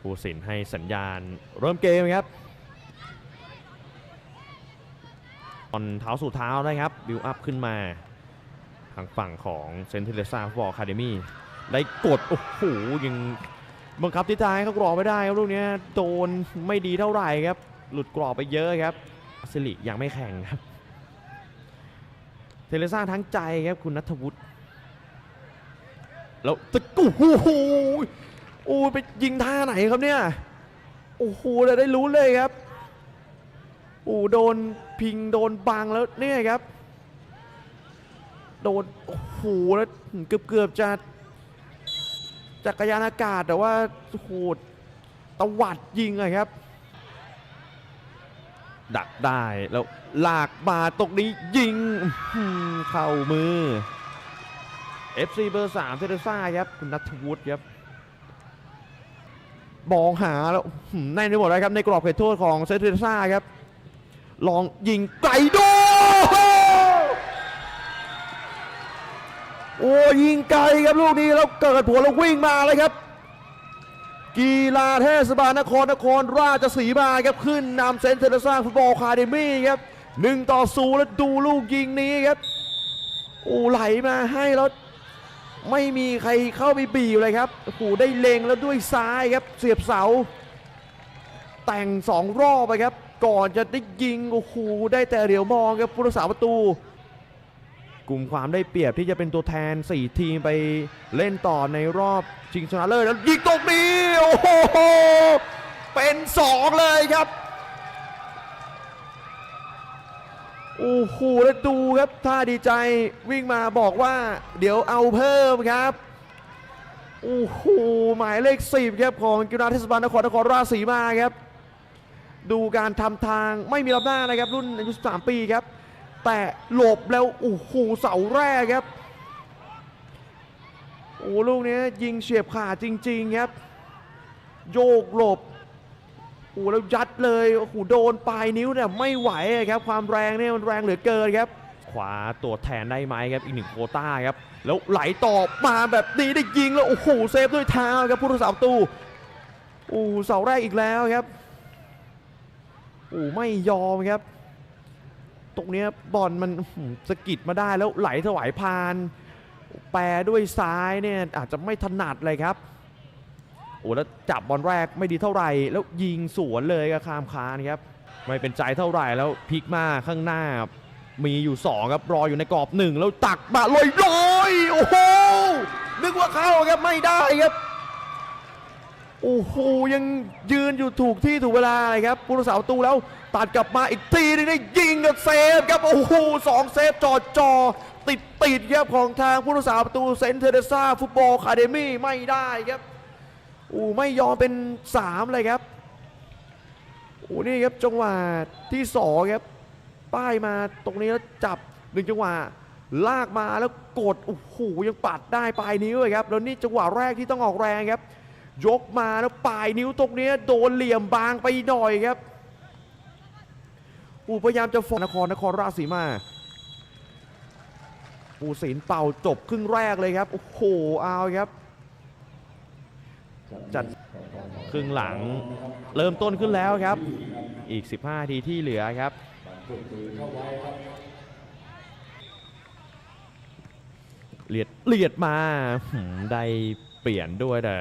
ผู้สินให้สัญญาณเริ่มเกมครับตอนเท้าสู่เท้านะครับบิวอัพขึ้นมา ทางฝั่งของเซนต์เทเลซ่าฟุตบอลคาเดมี่ได้กด โอ้โหยังบังคับทิศทางเขากรอบไม่ได้ครับลูกเนี้ยโดนไม่ดีเท่าไหร่ครับ หลุดกรอบไปเยอะครับสิริยังไม่แข่งครับ เทเลซ่าทั้งใจครับคุณนัทวุฒิแล้วตะกูโอ้โห โอ้ยไปยิงท่าไหนครับเนี่ย โอ้โหเลยได้รู้เลยครับ โอ้โดนพิงโดนบังแล้วเนี่ยครับ โดนโอ้โหแล้วเกือบเกือบจะจักรยานอากาศแต่ว่าโอ้โหตวัดยิงอะครับ ดักได้แล้วลากมาตรงนี้ยิงอื้อหือเข้ามือ FC เบอร์3เทเรซ่าครับ คุณนัทวุฒิครับ มองหาแล้วแน่นไปหมดเลยครับในกรอบเขตโทษของเซนต์เทซ่าครับ ลองยิงไกลโดโอ้ยิงไกลครับลูกนี้แล้วเกิดผลแล้ววิ่งมาเลยครับ กีฬาเทศบาลนครนครราชสีมาครับขึ้นนำเซนเทเรซ่าฟุตบอลคาเดมี่ครับหนึ่งต่อศูนย์แล้วดูลูกยิงนี้ครับ โอ้ไหลมาให้แล้ว ไม่มีใครเข้าไปบีบเลยครับโอ้โหได้เลงแล้วด้วยซ้ายครับ เสียบเสา แต่งสองรอบไปครับ ก่อนจะได้ยิงโอ้โหได้แต่เหลียวมองครับผู้รักษาประตู กลุ่มความได้เปรียบที่จะเป็นตัวแทน 4 ทีมไปเล่นต่อในรอบชิงชนะเลิศแล้วยิงตรงนี้โอ้โหเป็น 2 เลยครับ โอ้โหแล้วดูครับท่าดีใจวิ่งมาบอกว่า เดี๋ยวเอาเพิ่มครับโอ้โหหมายเลข10ครับของกีฬาเทศบาลนครนครราชสีมาครับ ดูการทำทางไม่มีรับหน้านะครับ รุ่นอายุ13ปีครับ แต่หลบแล้วโอ้โหเสาแรกครับโอ้ลูกนี้ยิงเฉียบขาจริง ๆ ครับ โยกหลบ อ้แล้วยัดเลยโอ้โหโดนปลายนิ้วเนี่ยไม่ไหวครับ ความแรงเนี่ยมันแรงเหลือเกินครับขวาตัวแทนได้ไหมครับอีกหนึ่งโควต้าครับแล้วไหลต่อมาแบบนี้ได้ยิงแล้วโอ้โหเซฟด้วยเท้าครับผู้รักษาประตูโอ้เสาแรกอีกแล้วครับโอ้ไม่ยอมครับ ตรงเนี้ยบอลมันอื้อหือสะกิดมาได้แล้วไหลถวายพาน แปรด้วยซ้ายเนี่ยอาจจะไม่ถนัดเลยครับ โอ้แล้วจับบอลแรกไม่ดีเท่าไหร่ แล้วยิงสวนเลยกับคามคานครับไม่เป็นใจเท่าไหร่แล้วพลิกมาข้างหน้า มีอยู่ 2 ครับรออยู่ในกรอบหนึ่งแล้วตักมาลอยลอยโอ้โหนึกว่าเข้าครับไม่ได้ครับโอ้โหยังยืนอยู่ถูกที่ถูกเวลาเลยครับผู้รักษาประตูแล้วตัดกลับมาอีกทีนึงได้ยิงกับเซฟครับโอ้โหสองเซฟจอดจอติดติดครับของทางผู้รักษาประตูเซนต์เทเรซ่าฟุตบอลคาเดมี่ไม่ได้ครับ อ้ไม่ยอมเป็น 3 เลยครับโอ้นี่ครับจังหวะที่2ครับป้ายมาตรงนี้แล้วจับหนึ่งจังหวะลากมาแล้วกดโอ้โหยังปัดได้ปลายนิ้วเลยครับแล้วนี่จังหวะแรกที่ต้องออกแรงครับ ยกมาแล้วปลายนิ้วตรงนี้โดนเหลี่ยมบางไปหน่อยครับอูพยายามจะฟอนนครนครราชสีมาปูศิลเป่าจบครึ่งแรกเลยครับโอ้โหเอาครับ จัดครึ่งหลังเริ่มต้นขึ้นแล้วครับ อีก 15นาทีที่เหลือครับเลียดเลียดมาได้เปลี่ยนด้วยแต่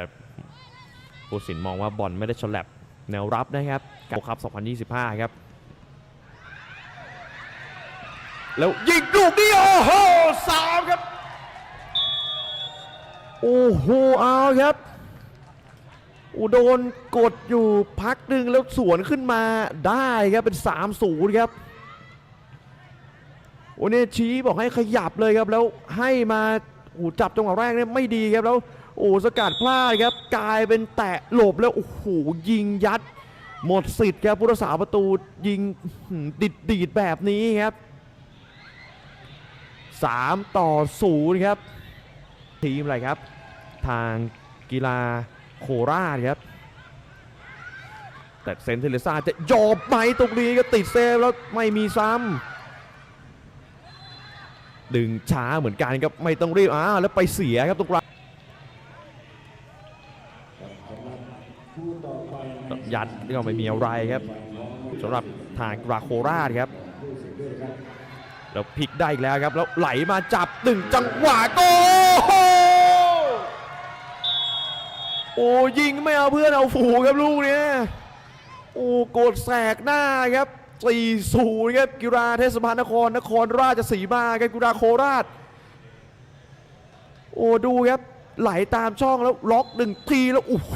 ผู้สินมองว่าบอลไม่ได้ฉลับแนวรับนะครับกับครับ 2025 ครับ แล้วยิงลูกนี้โอ้โหสามครับ โอ้โหเอาครับ อุโดนกดอยู่พักหนึ่งแล้วสวนขึ้นมาได้ครับเป็น3-0ครับโอ้เนี่ยชี้บอกให้ขยับเลยครับแล้วให้มาโอ้จับจังหวะแรกเนี่ยไม่ดีครับแล้วโอ้สกัดพลาดครับกลายเป็นแตะหลบแล้วโอ้โหยิงยัด หมดสิทธิ์ครับผู้รักษาประตูยิงดิดดีดแบบนี้ครับ 3 ต่อ0ครับ ทีมอะไรครับ ทางกีฬา โคราชครับ แต่เซนเทเลซ่าจะยอบไหมตรงนี้ก็ติดเซฟแล้วไม่มีซ้ำดึงช้าเหมือนกันครับไม่ต้องรีบอ้าวแล้วไปเสียครับตรงกลางยัดก็ไม่มีอะไรครับสำหรับทางกราโคราชครับแล้วพลิกได้อีกแล้วครับ แล้วไหลมาจับหนึ่งจังหวะโก โอ้ยิงไม่เอาเพื่อนเอาฝูครับลูกเนี้ยโอ้โกดแสกหน้าครับ4-0ครับกีฬาเทศบาลนครนครราชสีมาครับกีฬาโคราช โอ้ดูครับไหลตามช่องแล้วล็อกหนึ่งทีแล้วโอ้โห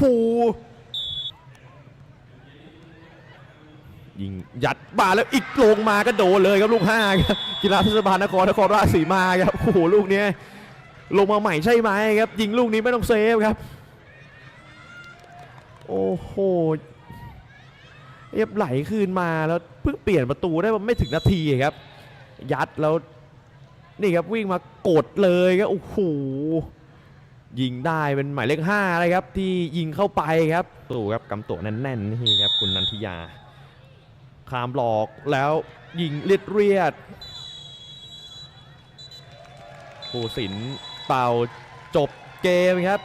ยิงยัดมาแล้วอีกลงมาก็โดนเลยครับลูกห้าครับกีฬาเทศบาลนครนครราชสีมาครับโอ้โหลูกเนี้ยลงมาใหม่ใช่ไหมครับยิงลูกนี้ไม่ต้องเซฟครับ โอ้โหเรียบไหลคืนมาแล้วเพิ่งเปลี่ยนประตูได้ไม่ถึงนาทีครับ ยัดแล้วนี่ครับวิ่งมากดเลยครับโอ้โหยิงได้เป็นหมายเลขห้าเลยครับ ที่ยิงเข้าไปครับตู่ครับกำตัวแน่นๆนี่ครับคุณนันทิยาคามหลอกแล้วยิงเลียดเรียดผู้สินเป่าจบเกมครับ